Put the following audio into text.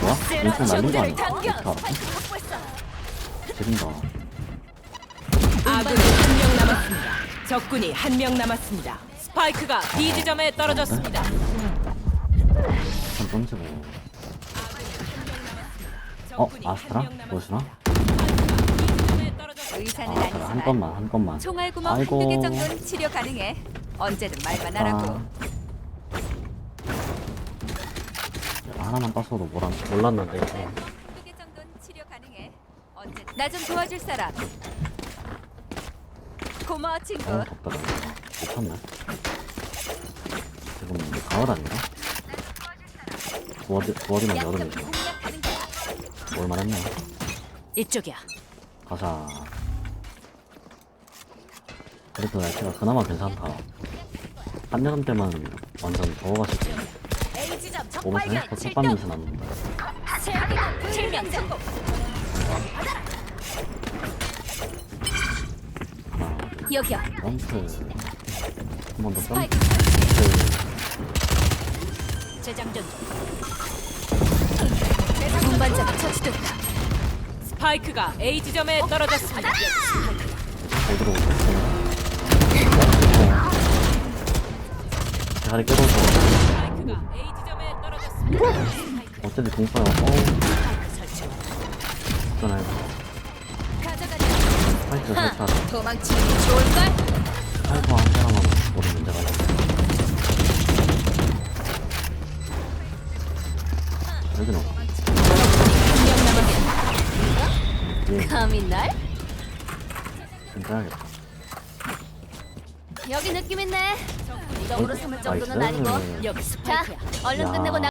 뭐야? 왼쪽 날린 거 아니야? 당겨. 이렇게 알았어? 지른다. 아군이 한 명 남았습니다. 적군이 한 명 남았습니다. 스파이크가 B 지점에 떨어졌습니다. 던지고. 어? 적군이 아스트라? 한명 남았습니다. 보시나? B지점에 떨어졌습니다. 의사는 아, 그래, 한 아니지만 건만, 한 건만. 총알 구멍 아이고. 한두 개 정도는 치료 가능해. 언제든 말만 하라고. 아. 하나만 땄어도 몰라, 몰랐는데. 개 정도는 치료 가능해. 언제든 나좀 도와줄 사람. 고마워 친구. 어, 덥다. 미쳤네. 지금 이제 가을 아닌가? 도와드, 도와주면 약점 여름이지. 공략하는 거야. 올만했네. 이쪽이야. 가자. 그래도 날씨가 그나마 괜찮다. 한여름 때만 완전 더워가지고 몸에서 헬퍼 촉밥 냄새 성공. 하나 여기야. 점프 한번더 점프 스파이크 재장전 중. 동반자가 처치됐다. 스파이크가 A 지점에 떨어졌습니다. 잘 들어오고 대가리 깨져서 스파이크가 A 지점에 떨 어쩐지 공파야 어우. 있잖아요 도망치는 게 좋을걸? 스파이크 한 사람만 모르는 문제가 있어 여기는 한명 남았습니다. 예 감히 날? 괜찮아야겠다 여기 느낌 있네. 이동으로 삼을 정도는 아니고. 여기 자, 스파이크야. 얼른 야. 끝내고 나.